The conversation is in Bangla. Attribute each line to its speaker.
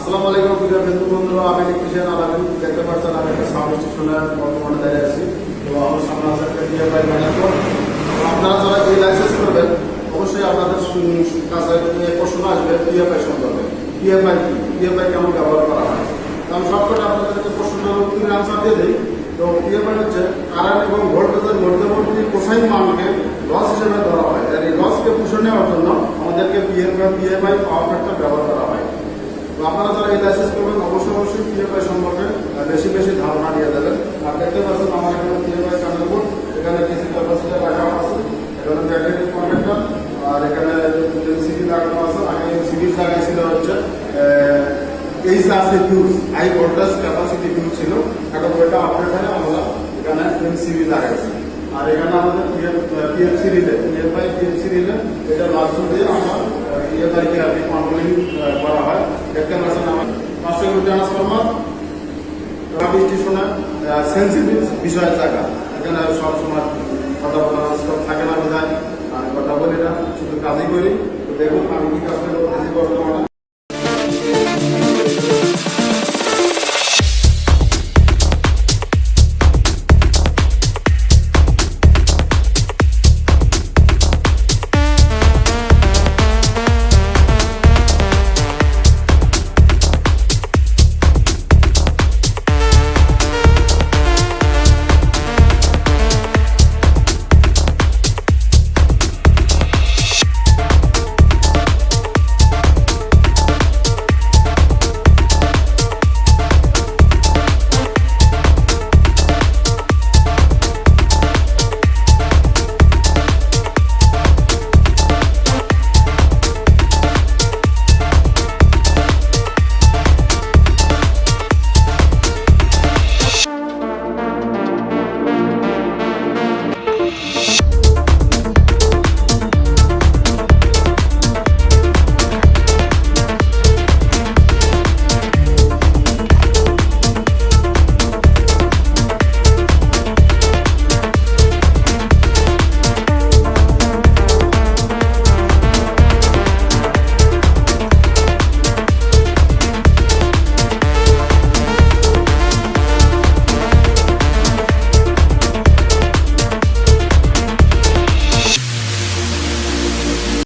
Speaker 1: আসসালামু আলাইকুম প্রিয় বন্ধু বন্ধুরা, আমি ইলেকট্রিশিয়ান আলামিন। দেখতে পাচ্ছেন আমি একটা সাব স্টেশনে বর্তমানে দাঁড়িয়ে আছি। তো আমার সামনে আছে একটা টিআরআই ম্যানেজার আপনারা যারা এই লাইসেন্স করবেন, অবশ্যই আপনাদের কাছে প্রশ্ন আসবে টিএফআই সম্পর্কে। টিএফআই কি? টিএফআই কেমন ব্যবহার করা হয়? আমি সবকটা আপনাদেরকে প্রশ্নটার উত্তরের আনসার দিয়ে দিই। তো টিএফআই হচ্ছে কারেন্ট এবং ভোল্টেজের মধ্যবর্তী কোসাইন মানকে লস হিসেবে ধরা হয়। আর এই লসকে পুষে নেওয়ার জন্য আমাদেরকে পিএফআই পিএফআই পাওয়ার ফ্যাক্টর ব্যবহার করা হয়। তো আপনারা যারা এই লাইসেন্স করবেন, অবশ্যই অবশ্যই পিএফআই সম্পর্কে বেশি বেশি ধারণা নিয়ে দেবেন। আর দেখতে পাচ্ছেন আমার এখানে পিএফআই প্যানেল বোর্ড এখানে ডিসি ক্যাপাসিটি রাখা আছে। এখানে ব্যাটারি কনেক্টর আর এখানে সিডি লাগানো আছে। আগে সিডি লাগাইছিল হচ্ছে এইচ আছে fuse high voltage capacity fuse ছিল। এখন ওইটা আপডেট হয়ে আমরা এখানে এমসিবি লাগাইছি। আর এখানে আমাদের PFC relay PFI PFC relay এটা মাধ্যম দিয়ে আমরা পিএফআই কে আপনি কন্ট্রোলিং করা হয় দেখতে পাচ্ছেন আমার কিলো ট্রান্সফরমার রাবি স্টেশনে সেন্সিটিভ বিষয়ের জায়গা। এখানে সবসময় কথা বলা থাকে না বোধ হয় আর কথা বলি না, শুধু কাজই করি। দেখুন আমি কি কাজটা করতেছি বর্তমানে